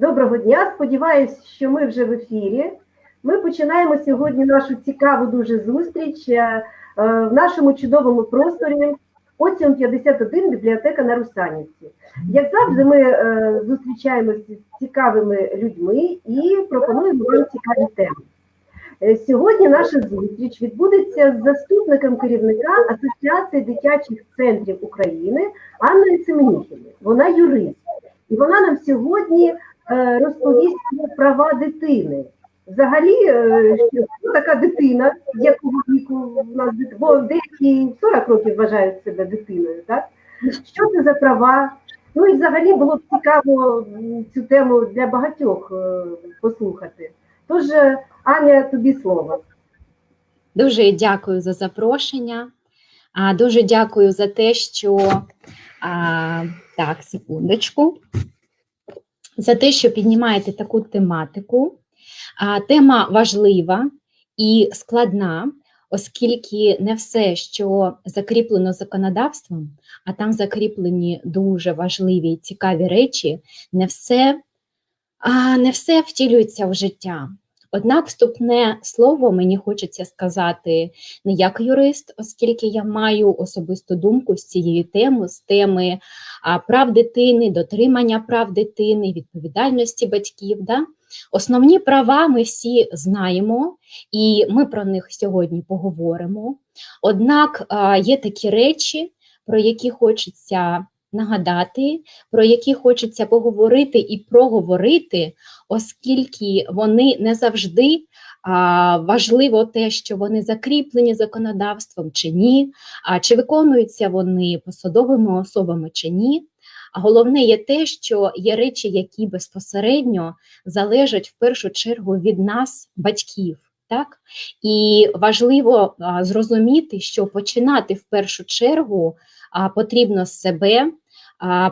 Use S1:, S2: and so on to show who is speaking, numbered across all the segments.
S1: Доброго дня. Сподіваюсь, що ми вже в ефірі. Ми починаємо сьогодні нашу цікаву дуже зустріч е, е, в нашому чудовому просторі Оціум 51 бібліотека на Русанівці. Як завжди, ми е, зустрічаємося з цікавими людьми і пропонуємо вам цікаві теми. Сьогодні наша зустріч відбудеться з заступником керівника Асоціації дитячих центрів України Анною Семенюхіною. Вона юрист. І вона нам сьогодні розповість про права дитини. Взагалі, е, що така дитина, якого віку в нас бо деякі 40 років вважають себе дитиною, так? Що це за права? Ну і взагалі було б цікаво цю тему для багатьох е, послухати. Тож, е, Аня, тобі слово.
S2: Дуже дякую за запрошення. А, Дуже дякую за те, що а, так, секундочку. За те, що піднімаєте таку тематику. Тема важлива і складна, оскільки не все, що закріплено законодавством, а там закріплені дуже важливі і цікаві речі, не все, не все втілюється в життя. Однак вступне слово мені хочеться сказати не як юрист, оскільки я маю особисту думку з цієї теми, з теми прав дитини, дотримання прав дитини, відповідальності батьків. Да? Основні права ми всі знаємо, і ми про них сьогодні поговоримо. Однак є такі речі, про які хочеться нагадати, про які хочеться поговорити і проговорити, оскільки вони не завжди а, важливо те, що вони закріплені законодавством чи ні, а чи виконуються вони посадовими особами чи ні. А головне є те, що є речі, які безпосередньо залежать в першу чергу від нас, батьків. Так? І важливо а, зрозуміти, що починати в першу чергу а, потрібно з себе,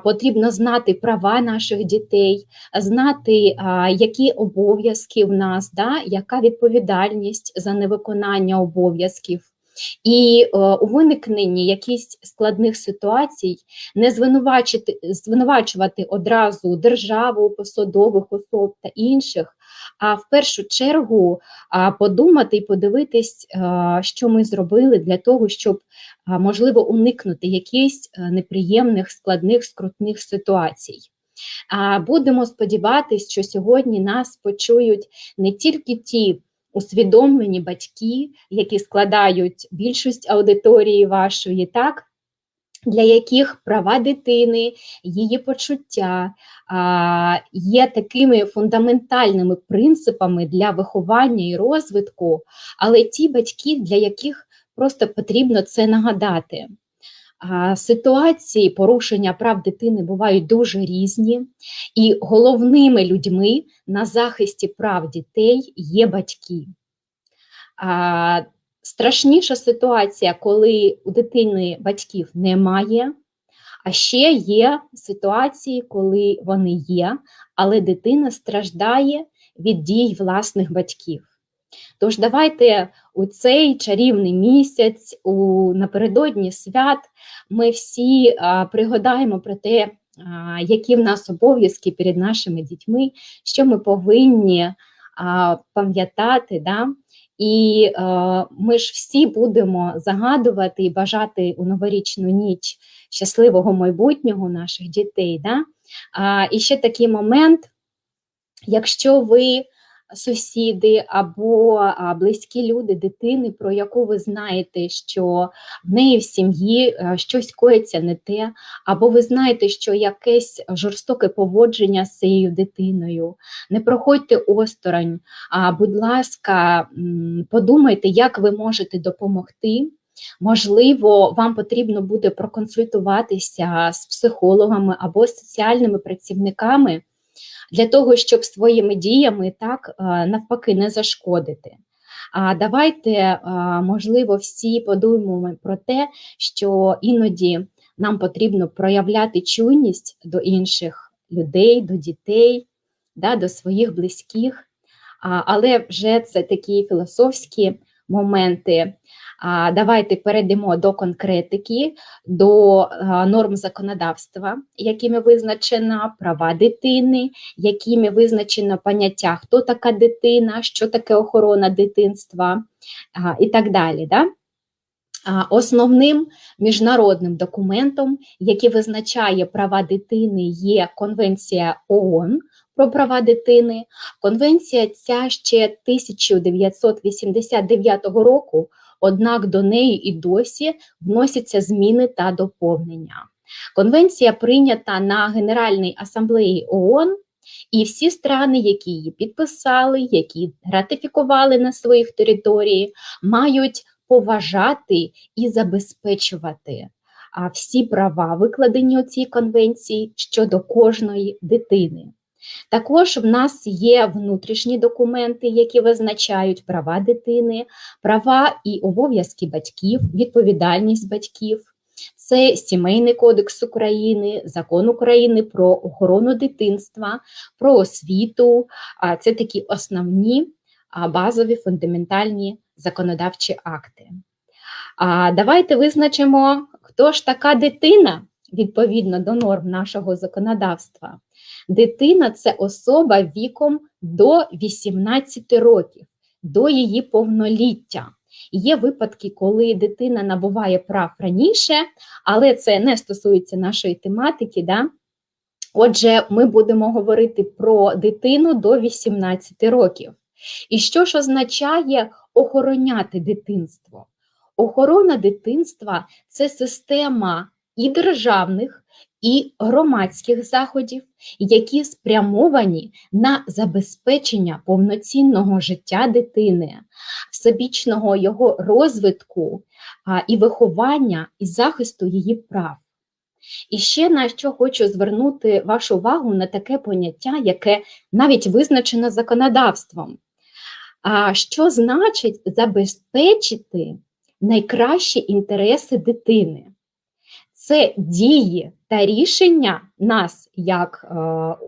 S2: потрібно знати права наших дітей, знати, які обов'язки в нас, да, яка відповідальність за невиконання обов'язків. І у виникненні якихось складних ситуацій не звинувачити, звинувачувати одразу державу, посадових особ та інших, а в першу чергу подумати і подивитись, що ми зробили для того, щоб можливо уникнути якихось е, неприємних, складних, скрутних ситуацій. Будемо сподіватися, що сьогодні нас почують не тільки ті усвідомлені батьки, які складають більшість аудиторії вашої, так? Для яких права дитини, її почуття є такими фундаментальними принципами для виховання і розвитку, але ті батьки, для яких просто потрібно це нагадати. Ситуації порушення прав дитини бувають дуже різні, і головними людьми на захисті прав дітей є батьки. Страшніша ситуація, коли у дитини батьків немає, а ще є ситуації, коли вони є, але дитина страждає від дій власних батьків. Тож давайте у цей чарівний місяць, у напередодні свят, ми всі а, пригадаємо про те, а, які в нас обов'язки перед нашими дітьми, що ми повинні а, пам'ятати. Да? І е, ми ж всі будемо загадувати і бажати у новорічну ніч щасливого майбутнього наших дітей. Да? А, і ще такий момент, якщо ви сусіди або близькі люди дитини, про яку ви знаєте, що в неї в сім'ї щось коїться не те, або ви знаєте, що якесь жорстоке поводження з цією дитиною, не проходьте осторонь, а будь ласка, подумайте, як ви можете допомогти. Можливо, вам потрібно буде проконсультуватися з психологами або з соціальними працівниками для того, щоб своїми діями так е, навпаки не зашкодити. А давайте, е, можливо, всі подумаємо про те, що іноді нам потрібно проявляти чуйність до інших людей, до дітей, да, до своїх близьких. Але вже це такі філософські моменти. Давайте перейдемо до конкретики, до норм законодавства, якими визначено права дитини, якими визначено поняття, хто така дитина, що таке охорона дитинства і так далі. Да? Основним міжнародним документом, який визначає права дитини, є Конвенція ООН про права дитини. Конвенція ця ще 1989 року, однак до неї і досі вносяться зміни та доповнення. Конвенція прийнята на Генеральній асамблеї ООН, і всі страни, які її підписали, які ратифікували на своїх території, мають поважати і забезпечувати всі права, викладені у цій конвенції щодо кожної дитини. Також в нас є внутрішні документи, які визначають права дитини, права і обов'язки батьків, відповідальність батьків. Це Сімейний кодекс України, Закон України про охорону дитинства, про освіту. Це такі основні базові фундаментальні законодавчі акти. Давайте визначимо, хто ж така дитина відповідно до норм нашого законодавства. Дитина це особа віком до 18 років, до її повноліття. Є випадки, коли дитина набуває прав раніше, але це не стосується нашої тематики. Да? Отже, ми будемо говорити про дитину до 18 років. І що ж означає охороняти дитинство? Охорона дитинства це система і державних, і громадських заходів, які спрямовані на забезпечення повноцінного життя дитини, всебічного його розвитку і виховання і захисту її прав. І ще на що хочу звернути вашу увагу на таке поняття, яке навіть визначено законодавством. Що значить забезпечити найкращі інтереси дитини? Це дії та рішення нас, як е,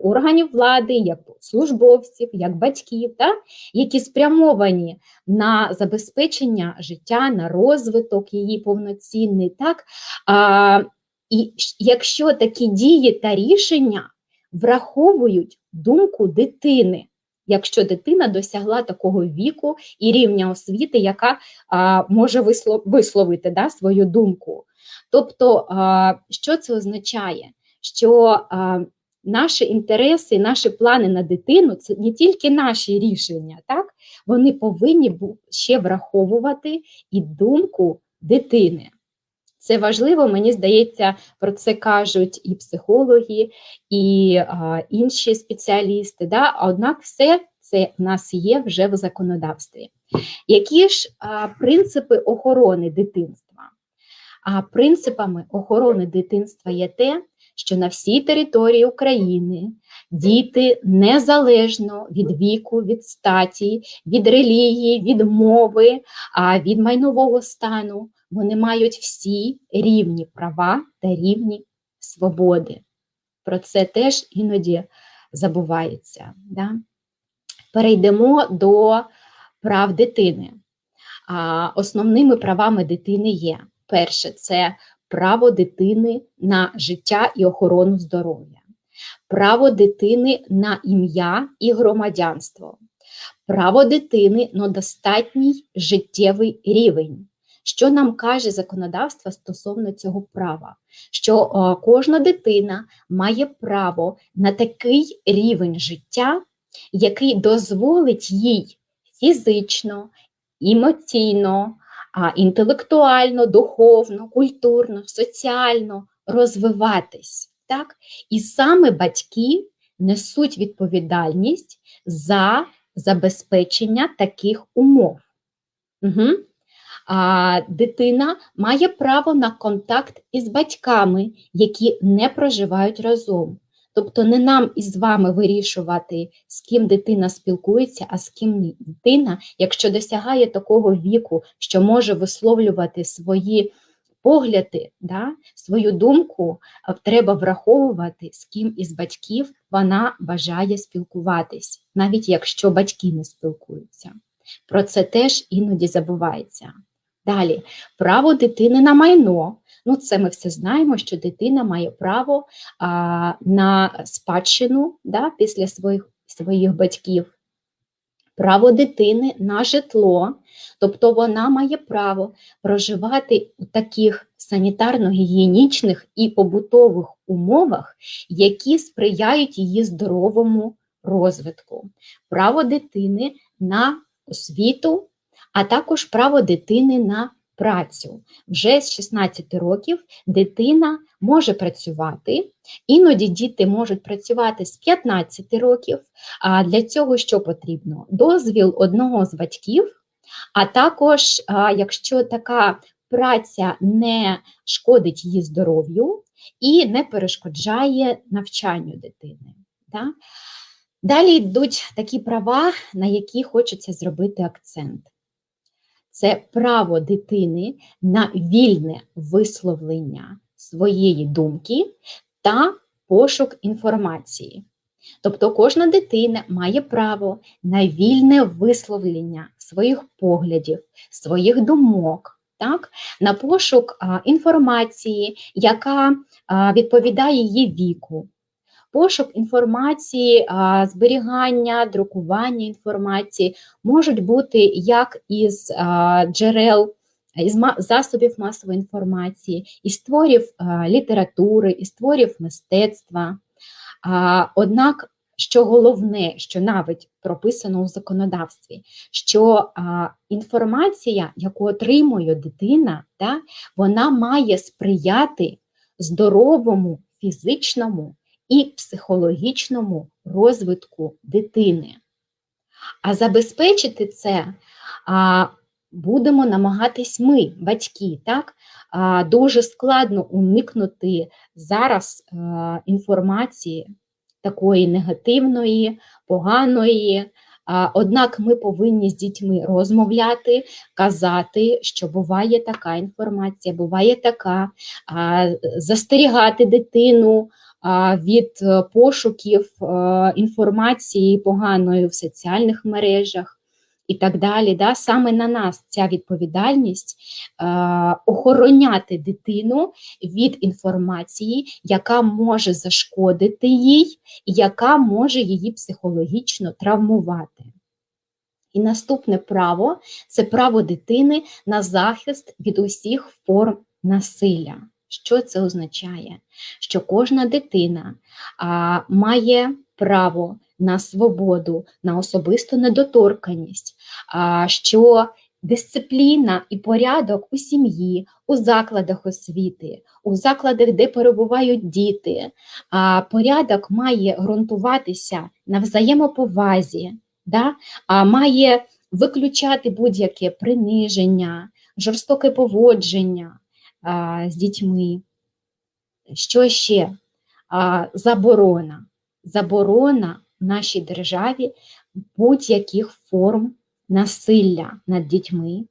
S2: органів влади, як службовців, як батьків, та, які спрямовані на забезпечення життя, на розвиток її повноцінний. Так? А, і якщо такі дії та рішення враховують думку дитини, якщо дитина досягла такого віку і рівня освіти, яка а, може висловити да, свою думку. Тобто, а, що це означає? Що а, наші інтереси, наші плани на дитину це не тільки наші рішення, так? вони повинні ще враховувати і думку дитини. Це важливо, мені здається, про це кажуть і психологи, і а, інші спеціалісти. Да? Однак все це в нас є вже в законодавстві. Які ж а, принципи охорони дитинства? А принципами охорони дитинства є те, що на всій території України діти незалежно від віку, від статі, від релігії, від мови, від майнового стану вони мають всі рівні права та рівні свободи. Про це теж іноді забувається. Да? Перейдемо до прав дитини. Основними правами дитини є: перше, це право дитини на життя і охорону здоров'я, право дитини на ім'я і громадянство, право дитини на достатній життєвий рівень. Що нам каже законодавство стосовно цього права? Що о, кожна дитина має право на такий рівень життя, який дозволить їй фізично, емоційно, інтелектуально, духовно, культурно, соціально розвиватись. Так? І саме батьки несуть відповідальність за забезпечення таких умов. Угу дитина має право на контакт із батьками, які не проживають разом. Тобто не нам із вами вирішувати, з ким дитина спілкується, а з ким. Дитина, якщо досягає такого віку, що може висловлювати свої погляди, да, свою думку, треба враховувати, з ким із батьків вона бажає спілкуватись, навіть якщо батьки не спілкуються. Про це теж іноді забувається. Далі, право дитини на майно. Ну, це ми все знаємо, що дитина має право а, на спадщину да, після своїх, своїх батьків. Право дитини на житло, тобто вона має право проживати у таких санітарно-гігієнічних і побутових умовах, які сприяють її здоровому розвитку. Право дитини на освіту, а також право дитини на працю. Вже з 16 років дитина може працювати, іноді діти можуть працювати з 15 років. А для цього що потрібно? Дозвіл одного з батьків, а також, якщо така праця не шкодить її здоров'ю і не перешкоджає навчанню дитини. Да? Далі йдуть такі права, на які хочеться зробити акцент. Це право дитини на вільне висловлення своєї думки та пошук інформації. Тобто кожна дитина має право на вільне висловлення своїх поглядів, своїх думок, так? на пошук інформації, яка відповідає її віку, пошук інформації, зберігання, друкування інформації можуть бути як із джерел, із засобів масової інформації, із творів літератури, із творів мистецтва. Однак, що головне, що навіть прописано у законодавстві, що інформація, яку отримує дитина, вона має сприяти здоровому фізичному і психологічному розвитку дитини. А забезпечити це а, будемо намагатись ми, батьки. Так? А, дуже складно уникнути зараз е, інформації такої негативної, поганої. Однак ми повинні з дітьми розмовляти, казати, що буває така інформація, буває така, застерігати дитину а, від е, пошуків е, інформації поганої в соціальних мережах і так далі. Да? Саме на нас ця відповідальність е, охороняти дитину від інформації, яка може зашкодити їй, яка може її психологічно травмувати. І наступне право це право дитини на захист від усіх форм насилля. Що це означає? Що кожна дитина а, має право на свободу, на особисту недоторканність, а, що дисципліна і порядок у сім'ї, у закладах освіти, у закладах, де перебувають діти, а, порядок має ґрунтуватися на взаємоповазі, да? а має виключати будь-яке приниження, жорстоке поводження з дітьми. Що ще? Заборона. Заборона в нашій державі будь-яких форм насилля над дітьми,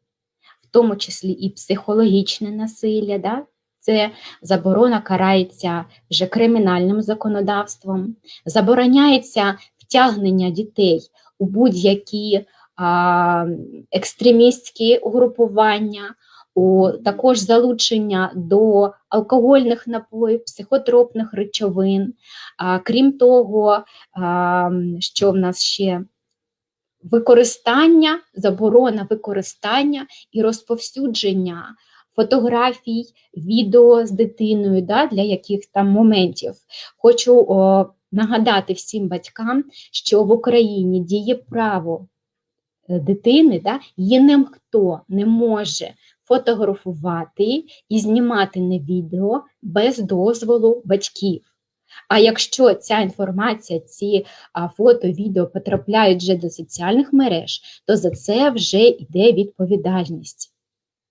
S2: в тому числі і психологічне насилля. Да? Це заборона карається вже кримінальним законодавством, забороняється втягнення дітей у будь-які екстремістські угрупування, також залучення до алкогольних напоїв, психотропних речовин. Крім того, що в нас ще використання, заборона використання і розповсюдження фотографій, відео з дитиною да, для яких там моментів. Хочу о, нагадати всім батькам, що в Україні діє право е, дитини, да, її ніхто не може фотографувати і знімати на відео без дозволу батьків. А якщо ця інформація, ці фото, відео потрапляють вже до соціальних мереж, то за це вже йде відповідальність.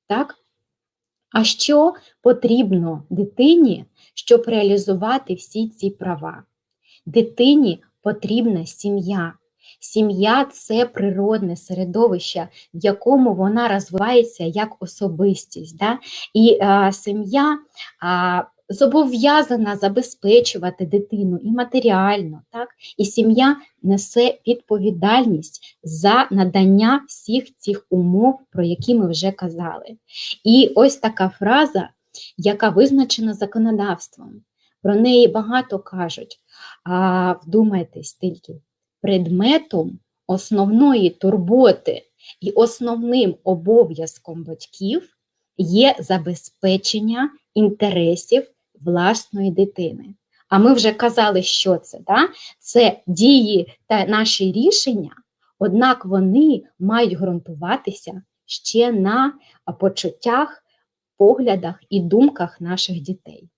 S2: Так? А що потрібно дитині, щоб реалізувати всі ці права? Дитині потрібна сім'я. Сім'я це природне середовище, в якому вона розвивається як особистість. Да? І а, сім'я а, зобов'язана забезпечувати дитину і матеріально, так? і сім'я несе відповідальність за надання всіх цих умов, про які ми вже казали. І ось така фраза, яка визначена законодавством. Про неї багато кажуть. А вдумайтесь тільки, предметом основної турботи і основним обов'язком батьків є забезпечення інтересів власної дитини. А ми вже казали, що це. Да? Це дії та наші рішення, однак вони мають ґрунтуватися ще на почуттях, поглядах і думках наших дітей.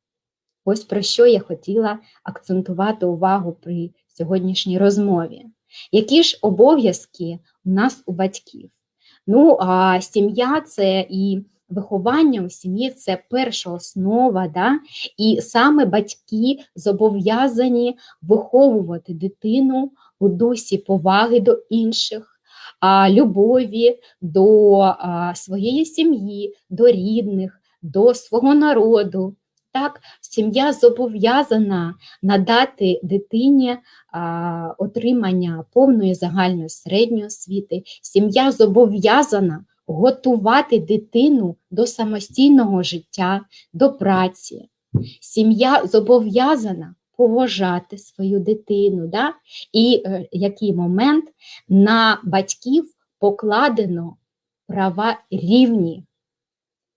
S2: Ось про що я хотіла акцентувати увагу при сьогоднішній розмові. Які ж обов'язки у нас у батьків? Ну, а сім'я це і виховання у сім'ї це перша основа, да? і саме батьки зобов'язані виховувати дитину у дусі поваги до інших, любові до своєї сім'ї, до рідних, до свого народу. Так, сім'я зобов'язана надати дитині а, отримання повної загальної середньої освіти. Сім'я зобов'язана готувати дитину до самостійного життя, до праці. Сім'я зобов'язана поважати свою дитину. Да? І е, який момент на батьків покладено права рівні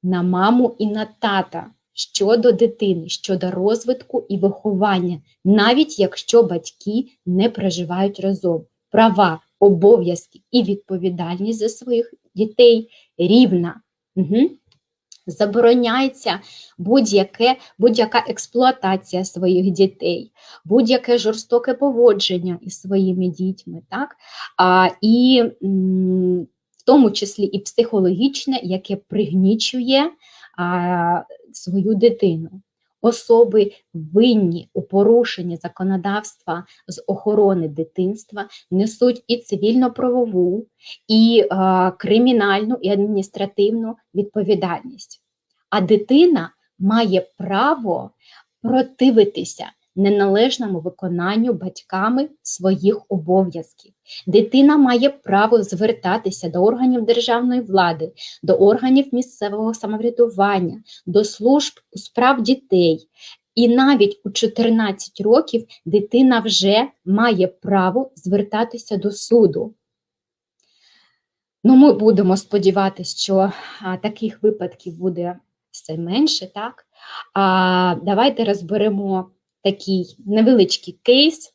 S2: на маму і на тата щодо дитини, щодо розвитку і виховання, навіть якщо батьки не проживають разом. Права, обов'язки і відповідальність за своїх дітей рівна. Угу. Забороняється будь-яке, будь-яка експлуатація своїх дітей, будь-яке жорстоке поводження із своїми дітьми, так? А, і в тому числі і психологічне, яке пригнічує свою дитину. Особи винні у порушенні законодавства з охорони дитинства несуть і цивільно-правову, і е, кримінальну, і адміністративну відповідальність. А дитина має право противитися неналежному виконанню батьками своїх обов'язків. Дитина має право звертатися до органів державної влади, до органів місцевого самоврядування, до служб у справ дітей. І навіть у 14 років дитина вже має право звертатися до суду. Ну, ми будемо сподіватися, що а, таких випадків буде все менше, так? А давайте розберемо такий невеличкий кейс,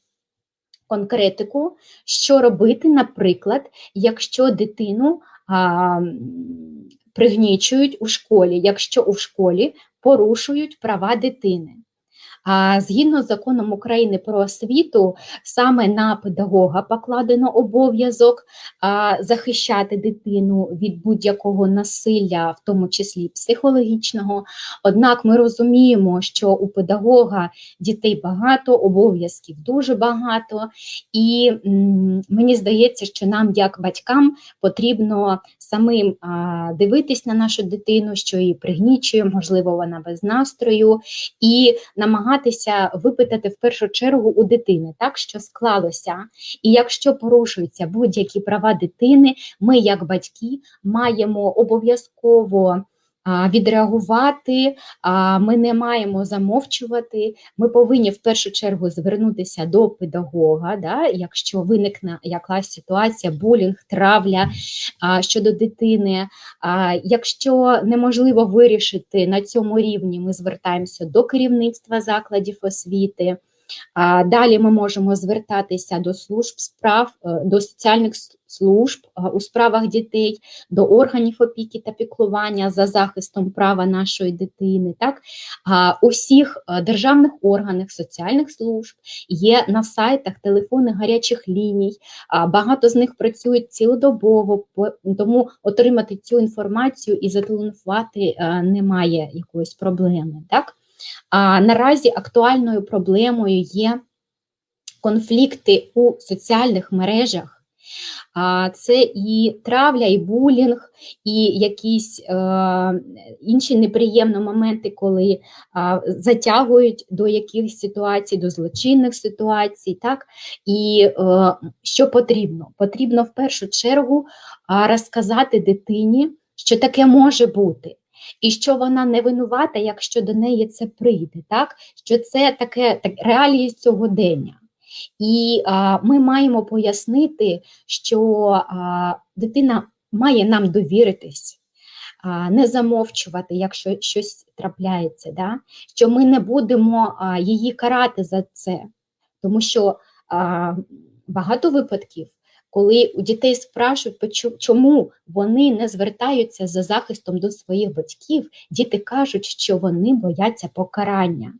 S2: конкретику, що робити, наприклад, якщо дитину а, пригнічують у школі, якщо у школі порушують права дитини. Згідно з законом України про освіту, саме на педагога покладено обов'язок захищати дитину від будь-якого насилля, в тому числі психологічного. Однак ми розуміємо, що у педагога дітей багато, обов'язків дуже багато, і мені здається, що нам, як батькам, потрібно самим дивитись на нашу дитину, що її пригнічує, можливо, вона без настрою, і намагатися випитати в першу чергу у дитини, так що склалося. І якщо порушуються будь-які права дитини, ми, як батьки, маємо обов'язково відреагувати, ми не маємо замовчувати. Ми повинні в першу чергу звернутися до педагога, да, якщо виникне якась ситуація, булінг, травля щодо дитини. Якщо неможливо вирішити на цьому рівні, ми звертаємося до керівництва закладів освіти. Далі ми можемо звертатися до служб справ, е, до соціальних служб е, у справах дітей, до органів опіки та піклування за захистом права нашої дитини. Так? У всіх е, державних органах соціальних служб є на сайтах телефони гарячих ліній, багато з них працюють цілодобово, тому отримати цю інформацію і зателефонувати немає якоїсь проблеми. Так? А наразі актуальною проблемою є конфлікти у соціальних мережах А, Це і травля, і булінг, і якісь е, інші неприємні моменти, коли а, затягують до якихось ситуацій, до злочинних ситуацій. Так? І е, що потрібно? Потрібно в першу чергу розказати дитині, що таке може бути. І що вона не винувата, якщо до неї це прийде, так? що це таке так, реалії сьогодення. І а, ми маємо пояснити, що а, дитина має нам довіритись, не замовчувати, якщо щось трапляється, да? що ми не будемо а, її карати за це, тому що а, багато випадків, коли у дітей спрашують, чому вони не звертаються за захистом до своїх батьків, діти кажуть, що вони бояться покарання.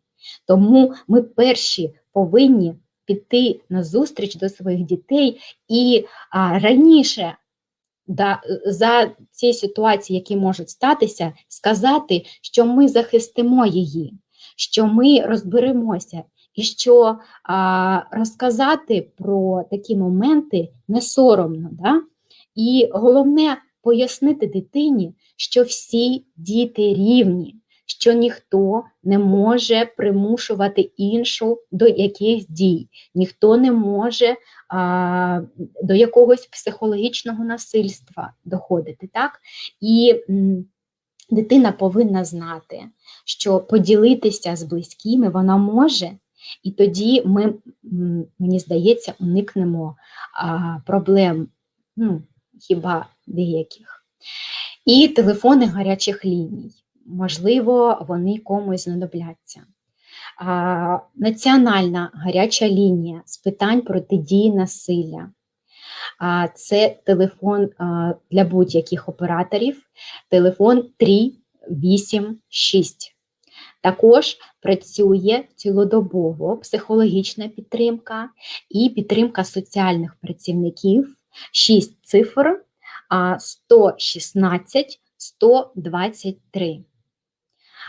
S2: Тому ми перші повинні піти на зустріч до своїх дітей і а, раніше да, за ці ситуації, які можуть статися, сказати, що ми захистимо її, що ми розберемося, і що а, розказати про такі моменти не соромно. Да? І головне пояснити дитині, що всі діти рівні, що ніхто не може примушувати іншу до якихось дій, ніхто не може а, до якогось психологічного насильства доходити. Так? І дитина повинна знати, що поділитися з близькими вона може, і тоді ми, мені здається, уникнемо проблем, ну, хіба деяких. І телефони гарячих ліній. Можливо, вони комусь знадобляться. Національна гаряча лінія з питань протидії насилля. Це телефон для будь-яких операторів, телефон 386. Також працює цілодобово психологічна підтримка і підтримка соціальних працівників. 6 цифр 116 123.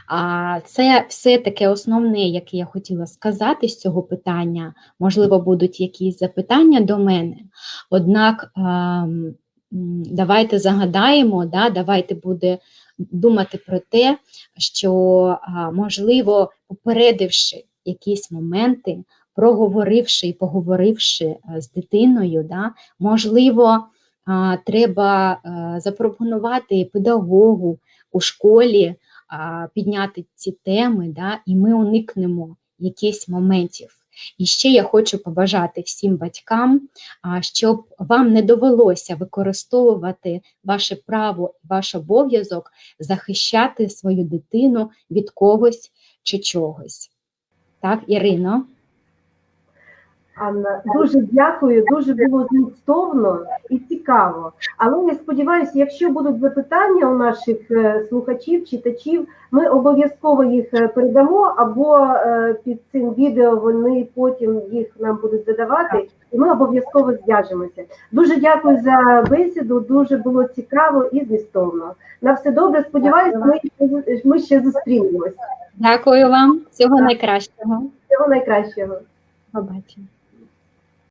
S2: А, Це все таке основне, яке я хотіла сказати з цього питання. Можливо, будуть якісь запитання до мене. Однак ем, давайте загадаємо, да, давайте буде думати про те, що, можливо, попередивши якісь моменти, проговоривши і поговоривши е, з дитиною, да, можливо, треба е, запропонувати педагогу у школі підняти ці теми, да, і ми уникнемо якихось моментів. І ще я хочу побажати всім батькам, щоб вам не довелося використовувати ваше право і ваш обов'язок захищати свою дитину від когось чи чогось. Так, Ірино?
S1: Анна, дуже дякую, дуже було змістовно і цікаво. Але я сподіваюся, якщо будуть запитання у наших е, слухачів, читачів, ми обов'язково їх е, передамо, або е, під цим відео вони потім їх нам будуть задавати, і ми обов'язково зв'яжемося. Дуже дякую за бесіду, дуже було цікаво і змістовно. На все добре. Сподіваюся, ми, ми ще зустрінемось.
S2: Дякую вам. Всього найкращого.
S1: Всього найкращого.
S2: Побачимо.